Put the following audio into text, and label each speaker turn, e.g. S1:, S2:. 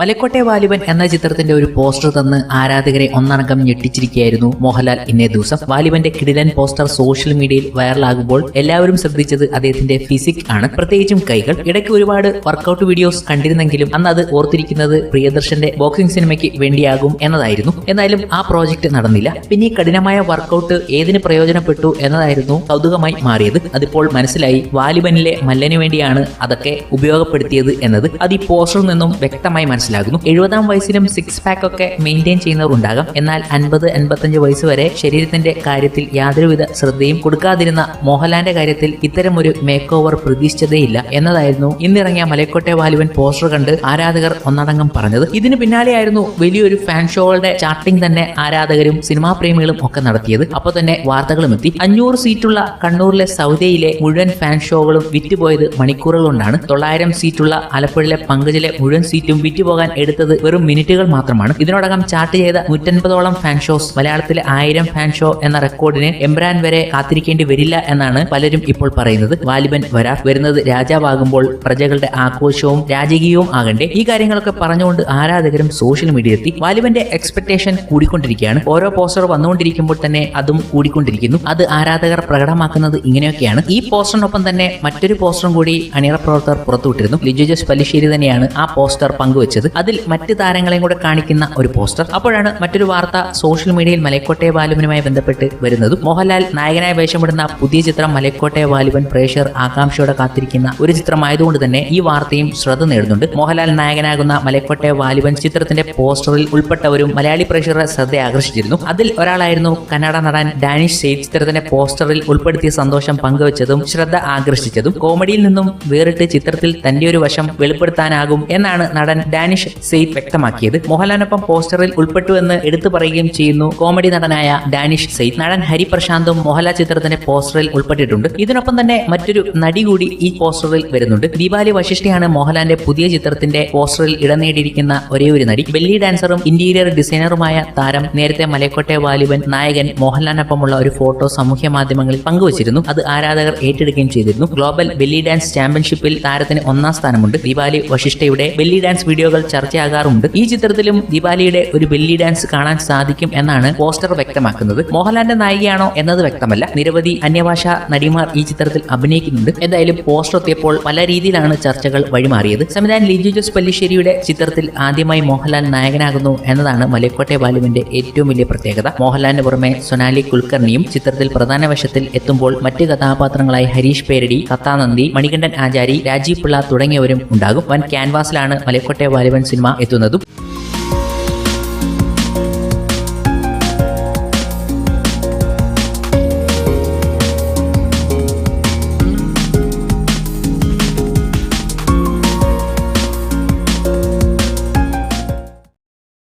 S1: മലക്കോട്ടെ വാലിബൻ എന്ന ചിത്രത്തിന്റെ ഒരു പോസ്റ്റർ തന്ന് ആരാധകരെ ഒന്നടങ്കം ഞെട്ടിച്ചിരിക്കുകയായിരുന്നു മോഹൻലാൽ ഇന്നേ ദിവസം. വാലിബന്റെ കിടിലൻ പോസ്റ്റർ സോഷ്യൽ മീഡിയയിൽ വൈറലാകുമ്പോൾ എല്ലാവരും ശ്രദ്ധിച്ചത് അദ്ദേഹത്തിന്റെ ഫിസിക് ആണ്. പ്രത്യേകിച്ചും കൈകൾ. ഇടയ്ക്ക് ഒരുപാട് വർക്കൗട്ട് വീഡിയോസ് കണ്ടിരുന്നെങ്കിലും അന്ന് അത് ഓർത്തിരിക്കുന്നത് പ്രിയദർശന്റെ ബോക്സിംഗ് സിനിമയ്ക്ക് വേണ്ടിയാകും എന്നതായിരുന്നു. എന്നാലും ആ പ്രോജക്റ്റ് നടന്നില്ല. പിന്നെ കഠിനമായ വർക്കൗട്ട് ഏതിന് പ്രയോജനപ്പെട്ടു എന്നതായിരുന്നു കൗതുകമായി മാറിയത്. അതിപ്പോൾ മനസ്സിലായി വാലിബനിലെ മല്ലനു വേണ്ടിയാണ് അതൊക്കെ ഉപയോഗപ്പെടുത്തിയത് എന്നത്. അത് ഈ പോസ്റ്ററിൽ നിന്നും വ്യക്തമായി മനസ്സിലാകുന്നു എഴുപതാം വയസ്സിലും സിക്സ് പാക്ക് ഒക്കെ മെയിന്റെയിൻ ചെയ്യുന്നവർ ഉണ്ടാകാം എന്നാൽ അൻപത് എൺപത്തഞ്ച് വയസ്സ് വരെ ശരീരത്തിന്റെ കാര്യത്തിൽ യാതൊരുവിധ ശ്രദ്ധയും കൊടുക്കാതിരുന്ന മോഹൻലാലിന്റെ കാര്യത്തിൽ ഇത്തരം ഒരു മേക്ക് ഓവർ പ്രതീക്ഷിച്ചതേയില്ല എന്നതായിരുന്നു ഇന്നിറങ്ങിയ മലക്കോട്ടെ വാലുവൻ പോസ്റ്റർ കണ്ട് ആരാധകർ ഒന്നടങ്കം പറഞ്ഞത്. ഇതിന് പിന്നാലെയായിരുന്നു വലിയൊരു ഫാൻ ഷോകളുടെ ചാർട്ടിംഗ് തന്നെ ആരാധകരും സിനിമാ പ്രേമികളും ഒക്കെ നടത്തിയത്. അപ്പോൾ തന്നെ വാർത്തകളും എത്തി. അഞ്ഞൂറ് സീറ്റുള്ള കണ്ണൂരിലെ സൗദയിലെ മുഴുവൻ ഫാൻ ഷോകളും വിറ്റുപോയത് മണിക്കൂറുകൾ കൊണ്ടാണ്. തൊള്ളായിരം സീറ്റുള്ള ആലപ്പുഴയിലെ പങ്കജിലെ മുഴുവൻ സീറ്റും വിറ്റുപോകാൻ എടുത്തത് വെറും മിനിറ്റുകൾ മാത്രമാണ്. ഇതിനോടകം ചാർട്ട് ചെയ്ത നൂറ്റൻപതോളം ഫാൻ ഷോസ് മലയാളത്തിലെ ആയിരം ഫാൻ ഷോ എന്ന റെക്കോർഡിന് എംബ്രാൻ വരെ കാത്തിരിക്കേണ്ടി വരില്ല എന്നാണ് പലരും ഇപ്പോൾ പറയുന്നത്. വാലിബൻ വരാ വരുന്നത് രാജാവാകുമ്പോൾ പ്രജകളുടെ ആഘോഷവും രാജകീയവും ആകണ്ടേ. ഈ കാര്യങ്ങളൊക്കെ പറഞ്ഞുകൊണ്ട് ആരാധകരും സോഷ്യൽ മീഡിയ എത്തി. വാലിബന്റെ എക്സ്പെക്ടേഷൻ കൂടിക്കൊണ്ടിരിക്കുകയാണ്. ഓരോ പോസ്റ്റർ വന്നുകൊണ്ടിരിക്കുമ്പോൾ തന്നെ അതും കൂടിക്കൊണ്ടിരിക്കുന്നു. അത് ആരാധകർ പ്രകടമാക്കുന്നത് ഇങ്ങനെയൊക്കെയാണ്. ഈ പോസ്റ്ററിനൊപ്പം തന്നെ മറ്റൊരു പോസ്റ്ററും കൂടി അണിയറ പ്രവർത്തകർ പുറത്തുവിട്ടിരുന്നു. ലിജു ജസ് പല്ലിശ്ശേരി തന്നെയാണ് ആ പോസ്റ്റർ പങ്കുവച്ചത്. അതിൽ മറ്റ് താരങ്ങളെയും കൂടെ കാണിക്കുന്ന ഒരു പോസ്റ്റർ. അപ്പോഴാണ് മറ്റൊരു വാർത്ത സോഷ്യൽ മീഡിയയിൽ മലക്കോട്ടെ ബാലുവിനുമായി ബന്ധപ്പെട്ട് വരുന്നതും. മോഹൻലാൽ നായകനായി വേഷമിടുന്ന പുതിയ ചിത്രം മലക്കോട്ടെ ബാലുവൻ പ്രേക്ഷകർ ആകാംക്ഷയോടെ കാത്തിരിക്കുന്ന ഒരു ചിത്രമായതുകൊണ്ട് തന്നെ ഈ വാർത്തയും ശ്രദ്ധ നേടുന്നുണ്ട്. മോഹൻലാൽ നായകനാകുന്ന മലക്കോട്ടെ വാലിബൻ ചിത്രത്തിന്റെ പോസ്റ്ററിൽ ഉൾപ്പെട്ടവരും മലയാളി പ്രേക്ഷകരെ ശ്രദ്ധ ആകർഷിച്ചിരുന്നു. അതിൽ ഒരാളായിരുന്നു കന്നഡ നടൻ ഡാനിഷ് സെയ്ദ്. ചിത്രത്തിന്റെ പോസ്റ്ററിൽ ഉൾപ്പെടുത്തിയ സന്തോഷം പങ്കുവച്ചതും ശ്രദ്ധ ആകർഷിച്ചതും. കോമഡിയിൽ നിന്നും വേറിട്ട് ചിത്രത്തിൽ തന്റെ ഒരു വശം വെളിപ്പെടുത്താനാകും എന്നാണ് നടൻ ഡാനിഷ് സെയ്ദ് വ്യക്തമാക്കിയത്. മോഹൻലാലിനൊപ്പം പോസ്റ്ററിൽ ഉൾപ്പെട്ടു എന്ന് എടുത്തു പറയുകയും ചെയ്യുന്നു. കോമഡി നടനായ ഡാനിഷ് സെയ്ത് നടൻ ഹരിപ്രശാന്തും മോഹൻലാൽ ചിത്രത്തിന്റെ പോസ്റ്ററിൽ ഉൾപ്പെട്ടിട്ടുണ്ട്. ഇതിനൊപ്പം തന്നെ മറ്റൊരു നടി കൂടി ഈ പോസ്റ്ററിൽ വരുന്നുണ്ട്. ദീപാലി വശിഷ്ഠയാണ് മോഹൻലാലിന്റെ പുതിയ ചിത്രത്തിന്റെ പോസ്റ്ററിൽ ഇടം നേടിയിരിക്കുന്ന ഒരേ ഒരു നടി. ബെല്ലി ഡാൻസറും ഇന്റീരിയർ ഡിസൈനറുമായ താരം നേരത്തെ മലക്കോട്ടെ വാലിബൻ നായകൻ മോഹൻലാലിനൊപ്പമുള്ള ഒരു ഫോട്ടോ സാമൂഹ്യ മാധ്യമങ്ങളിൽ പങ്കുവച്ചിരുന്നു. അത് ആരാധകർ ഏറ്റെടുക്കുകയും ചെയ്തിരുന്നു. ഗ്ലോബൽ ബെല്ലി ഡാൻസ് ചാമ്പ്യൻഷിപ്പിൽ താരത്തിന് ഒന്നാം സ്ഥാനമുണ്ട്. ദീപാലി വശിഷ്ഠയുടെ ബെല്ലി ഡാൻസ് വീഡിയോകൾ ചർച്ചയാകാറുണ്ട്. ഈ ചിത്രത്തിലും ദീപാലിയുടെ ഒരു ബെല്ലി ഡാൻസ് കാണാൻ സാധിക്കും എന്നാണ് പോസ്റ്റർ വ്യക്തമാക്കുന്നത്. മോഹൻലാലിന്റെ നായികയാണോ എന്നത് വ്യക്തമല്ല. നിരവധി അന്യഭാഷ നടിമാർ ഈ ചിത്രത്തിൽ അഭിനയിക്കുന്നുണ്ട്. എന്തായാലും പോസ്റ്റർ എത്തിയപ്പോൾ പല രീതിയിലാണ് ചർച്ചകൾ വഴിമാറിയത്. സംവിധായകൻ ലിജു ജോസ് പല്ലിശ്ശേരിയുടെ ചിത്രത്തിൽ ആദ്യമായി മോഹൻലാൽ നായകനാകുന്നു എന്നതാണ് മലക്കോട്ടെ ബാലുവിന്റെ ഏറ്റവും വലിയ പ്രത്യേകത. മോഹൻലാലിന് പുറമെ സൊനാലി കുൽക്കർണിയും ചിത്രത്തിൽ പ്രധാന വശത്തിൽ എത്തുമ്പോൾ മറ്റ് കഥാപാത്രങ്ങളായി ഹരീഷ് പേരടി കത്താനന്ദി മണികണ്ഠൻ ആചാരി രാജീവ് പിള്ള തുടങ്ങിയവരും ഉണ്ടാകും. വൻ ക്യാൻവാസിലാണ് മലക്കോട്ടെ ബാലുവൻ സിനിമ എത്തുന്നതും